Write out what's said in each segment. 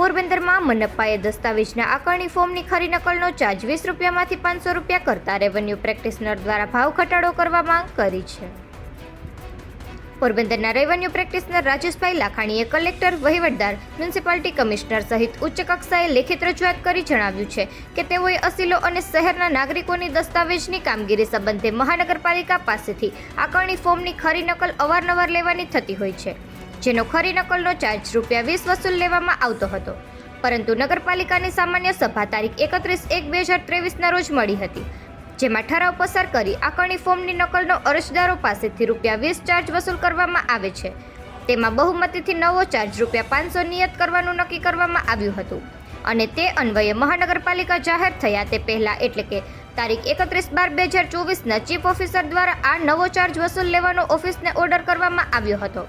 સુરતમાં મનપ્પાએ દસ્તાવેજના આકારણી ફોર્મની ખરી નકલનો ચાર્જ વીસ રૂપિયામાંથી પાંચસો રૂપિયા કરતા રેવન્યુ પ્રેક્ટિશનર દ્વારા ભાવ ઘટાડો કરવા માંગ કરી છે. પોરબંદરના રેવન્યુ પ્રેક્ટિશનર રાજેશભાઈ લાખાણીએ કલેક્ટર, વહીવટદાર, મ્યુનિસિપાલિટી કમિશનર સહિત ઉચ્ચ કક્ષાએ લેખિત રજૂઆત કરી જણાવ્યું છે કે તેઓએ અસીલો અને શહેરના નાગરિકોની દસ્તાવેજની કામગીરી સંબંધે મહાનગરપાલિકા પાસેથી આકારણી ફોર્મની ખરી નકલ અવારનવાર લેવાની થતી હોય છે. જેનો ખરી નકલનો ચાર્જ રૂપિયા વીસ વસૂલ લેવામાં આવતો હતો. પરંતુ નગરપાલિકાની સામાન્ય સભા તારીખ એકત્રીસ એક બે હજાર ત્રેવીસના રોજ મળી હતી, જેમાં ઠરાવ પસાર કરી આકારણી ફોર્મની નકલનો અરજદારો પાસેથી રૂપિયા વીસ ચાર્જ વસૂલ કરવામાં આવે છે. તેમાં બહુમતીથી નવો ચાર્જ રૂપિયા પાંચસો નિયત કરવાનું નક્કી કરવામાં આવ્યું હતું અને તે અન્વયે મહાનગરપાલિકા જાહેર થયા તે પહેલાં એટલે કે તારીખ એકત્રીસ બાર બે હજાર ચોવીસના ચીફ ઓફિસર દ્વારા આ નવો ચાર્જ વસૂલ લેવાનો ઓફિસને ઓર્ડર કરવામાં આવ્યો હતો.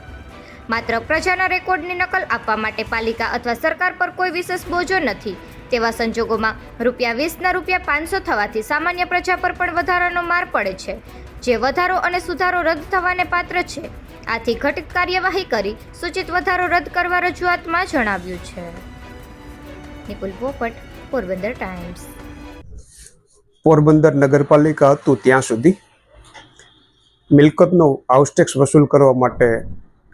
માત્ર પ્રજાના રેકોર્ડની નકલ આપવા માટે પાલિકા અથવા સરકાર પર કોઈ વિશેષ બોજો નથી. તેવા સંજોગોમાં રૂપિયા વીસના રૂપિયા પાંચસો થવાથી સામાન્ય પ્રજા પર પણ વધારાનો માર પડે છે. જે વધારો અને સુધારો રદ થવાને પાત્ર છે. આથી ઘટિત કાર્યવાહી કરી સૂચિત વધારો રદ કરવા રજૂઆતમાં જણાવ્યું છે. નિકુલ પોપટ, પોરબંદર ટાઈમ્સ. પોરબંદર નગરપાલિકા હતું ત્યાં સુધી મિલકતનો હાઉસ ટેક્સ વસૂલ કરવા માટે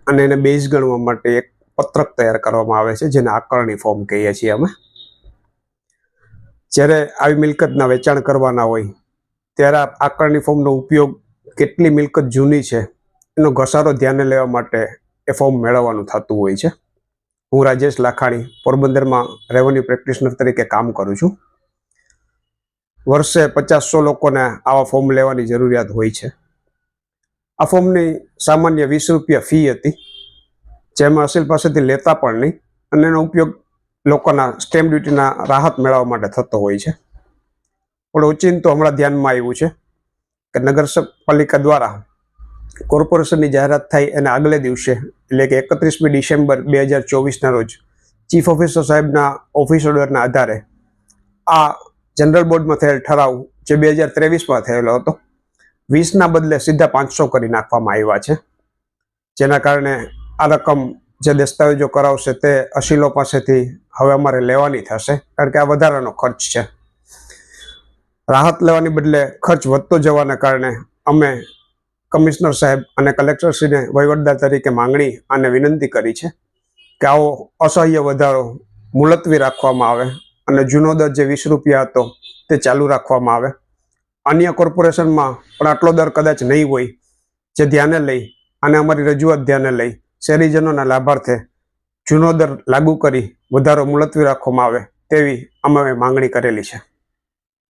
અને એને બેઝ ગણવા માટે એક પત્રક તૈયાર કરવામાં આવે છે, જેને આકારણી ફોર્મ કહીએ છીએ અમે. જ્યારે આવી મિલકતના વેચાણ કરવાના હોય, ત્યારે આકારણી ફોર્મનો ઉપયોગ કેટલી મિલકત જૂની છે, એનો ઘસારો ધ્યાને લેવા માટે એ ફોર્મ મેળવવાનું થતું હોય છે. હું રાજેશ લાખાણી, પોરબંદરમાં રેવન્યુ પ્રેક્ટિશનર તરીકે કામ કરું છું. વર્ષે પચાસસો લોકોને આવા ફોર્મ લેવાની જરૂરિયાત હોય છે. આ ફોર્મની સામાન્ય વીસ રૂપિયા ફી હતી, જેમાં અસીલ પાસેથી લેતા પણ નહીં અને એનો ઉપયોગ લોકોના સ્ટેમ્પ ડ્યુટીના રાહત મેળવવા માટે થતો હોય છે. પણ ઓચિંતો હમણાં ધ્યાનમાં આવ્યું છે કે નગરપાલિકા દ્વારા કોર્પોરેશનની જાહેરાત થાય એના આગલે દિવસે, એટલે કે એકત્રીસમી ડિસેમ્બર બે હજાર ચોવીસના રોજ, ચીફ ઓફિસર સાહેબના ઓફિસ ઓર્ડરના આધારે આ જનરલ બોર્ડમાં થયેલ ઠરાવ, જે બે હજાર ત્રેવીસમાં થયેલો હતો વીસના બદલે સીધા પાંચસો કરી નાખવામાં આવ્યા છે. જેના કારણે આ રકમ જે દસ્તાવેજો કરાવશે તે અસીલો પાસેથી હવે અમારે લેવાની થશે, કારણ કે આ વધારાનો ખર્ચ છે. રાહત લેવાની બદલે ખર્ચ વધતો જવાના કારણે અમે કમિશનર સાહેબ અને કલેક્ટરશ્રીને વહીવટદાર તરીકે માંગણી અને વિનંતી કરી છે કે આવો અસહ્ય વધારો મુલતવી રાખવામાં આવે અને જૂનો દર જે વીસ રૂપિયા હતો તે ચાલુ રાખવામાં આવે. અન્ય કોર્પોરેશનમાં પણ આટલો દર કદાચ નહીં હોય, જે ધ્યાને લઈ અને અમારી રજૂઆત ધ્યાને લઈ શહેરીજનોના લાભાર્થે જૂનો દર લાગુ કરી વધારો મુલતવી રાખવામાં આવે તેવી અમે માંગણી કરેલી છે.